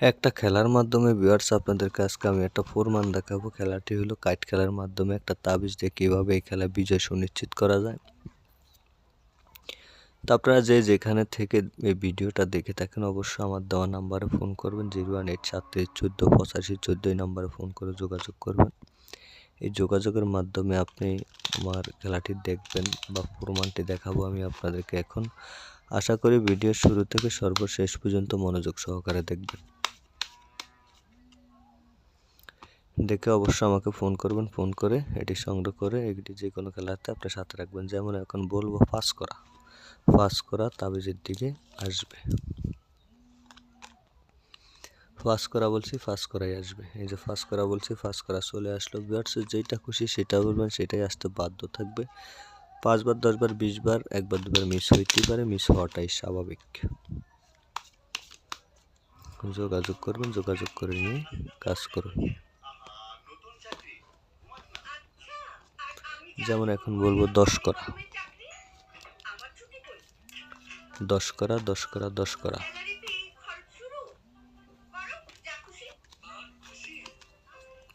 একটা খেলার মাধ্যমে ভিউয়ার্স আপনাদেরকে আজকে আমি একটা ফোরমান দেখাবো। খেলাটি হলো কাইট খেলার মাধ্যমে একটা তাবিজ দিয়ে কীভাবে এই খেলা বিজয় সুনিশ্চিত করা যায়। তো আপনারা যে যেখানে থেকে এই ভিডিওটা দেখে থাকেন, অবশ্যই আমার দেওয়া নাম্বারে ফোন করবেন, জিরো ওয়ান এইট সাতত্রিশ চোদ্দ পঁচাশি চোদ্দোই নাম্বারে ফোন করে যোগাযোগ করবেন। এই যোগাযোগের মাধ্যমে আপনি আমার খেলাটি দেখবেন বা প্রমাণটি দেখাবো আমি আপনাদেরকে এখন। আশা করি ভিডিওর শুরু থেকে সর্বশেষ পর্যন্ত মনোযোগ সহকারে দেখবেন। দেখে অবশ্যই আমাকে ফোন করবেন ফোন করে এটি সংগ্রহ করে এটি যে কোনো খেলাতে আপনার সাথে রাখবেন। যেমন এখন বলব পাস করা। পাস করা তাবিজের দিকে আসবে। ফাঁস করা বলছি, ফাঁস করাই আসবে। এই যে ফাঁস করা বলছি, ফাঁস করা চলে আসলো। বিয়ার্স যেটা খুশি সেটা বলবেন, সেটাই আসতে বাধ্য থাকবে। পাঁচবার, দশবার, বিশবার, একবার, দুবার মিস হইতেই পারে মিস হওয়াটাই স্বাভাবিক। যোগাযোগ করবেন, যোগাযোগ করে নিয়ে কাজ করুন। যেমন এখন বলব দশ করা। দশ করা দশ করা দশ করা।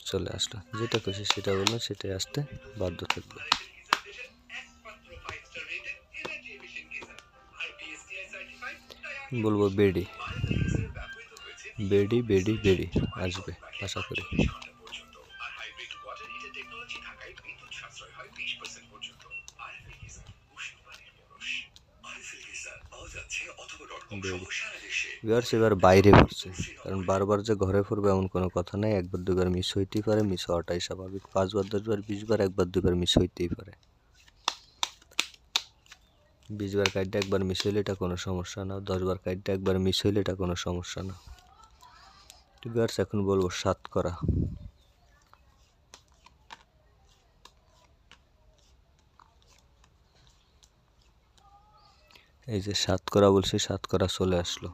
চলে আসলো। যেটা খুশি সেটা বলবেন সেটাই আসতে বাধ্য থাকবে। বলব বেডি। বেডি বেডি বেডি, আসবে, আশা করি। ভিউয়ার্স এবার বাইরে পড়ছে কারণ বারবার যে ঘরে পড়বে এমন কোনো কথা নাই, একবার দুবার মিস হইতেই পারে মিস হওয়াটাই স্বাভাবিক। পাঁচবার, দশবার, বিশবার, একবার দুবার মিস হইতেই পারে। বিশবার কার্ডটা একবার মিস হইলে এটা কোনো সমস্যা না, দশবার কার্ডটা একবার মিস হইলে এটা কোনো সমস্যা না। ভিউয়ার্স এখন বলব সাত করা। এই যে সাত করা বলছি সাত করা চলে আসলো।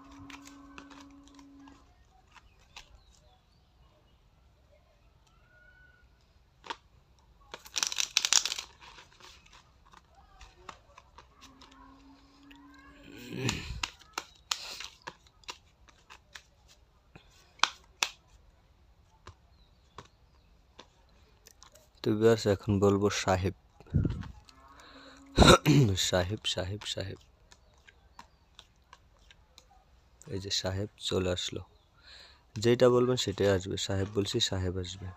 তো বিয়ার্স এখন বলব সাহেব। সাহেব সাহেব সাহেব। এই যে সাহেব চলে আসলো। যেটা বলবেন সেটাই আসবে। সাহেব বলছি সাহেব আসবে।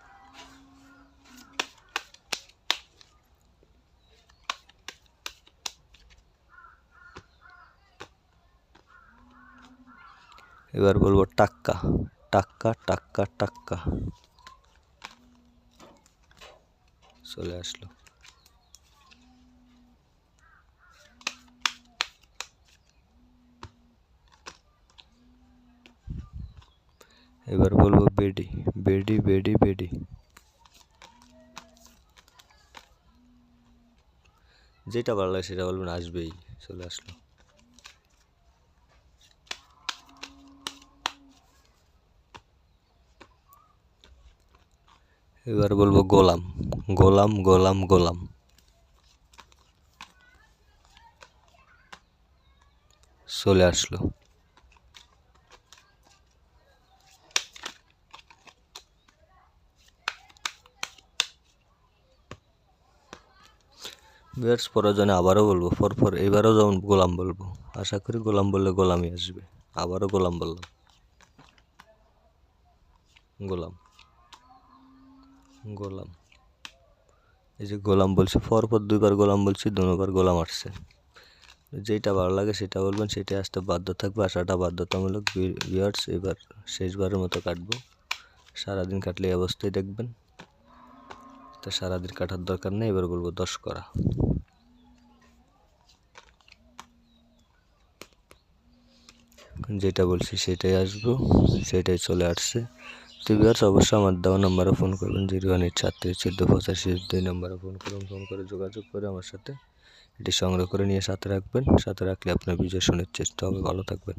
এবার বলব টাক্কা। টাক্কা টাক্কা টাক্কা। চলে আসলো। এবার বলব বেডি বেডি বেডি বেডি। যেটা ভালো লাগে সেটা বলবেন, আসবেই, চলে আসলো। এবার বলব গোলাম গোলাম গোলাম গোলাম। চলে আসলো। বিয়ার্স প্রয়োজনে আবারও বলব, পরপর এবারও যেমন গোলাম বলব, আশা করি গোলাম বললে গোলামই আসবে, আবারও গোলাম বললাম। গোলাম। গোলাম। এই যে গোলাম বলছি, পরপর দুইবার গোলাম বলছি, দুবার গোলাম আসছে। যেটা ভালো লাগে সেটা বলবেন সেটাই আসতে বাধ্য থাকবে আসাটা বাধ্যতামূলক। বিয়ার্স এবার শেষবারের মতো কাটবো। সারাদিন কাটলে এই অবস্থায় দেখবেন। তো সারাদিন কাটার দরকার নেই, এবার বলব দশ করা। যেটা বলছি সেটাই আসব, সেটাই চলে আসছে। তো বিয়ার্স অবশ্যই আমার দেওয়া নাম্বারে ফোন করবেন, জিরো ওয়ান এইট সাতত্রিশ চোদ্দ পঁচাশি, দুই নাম্বারে ফোন করুন ফোন করে যোগাযোগ করে আমার সাথে এটি সংগ্রহ করে নিয়ে সাথে রাখবেন, সাথে রাখলে আপনার বিজয় সুনিশ্চিত হবে। ভালো থাকবেন।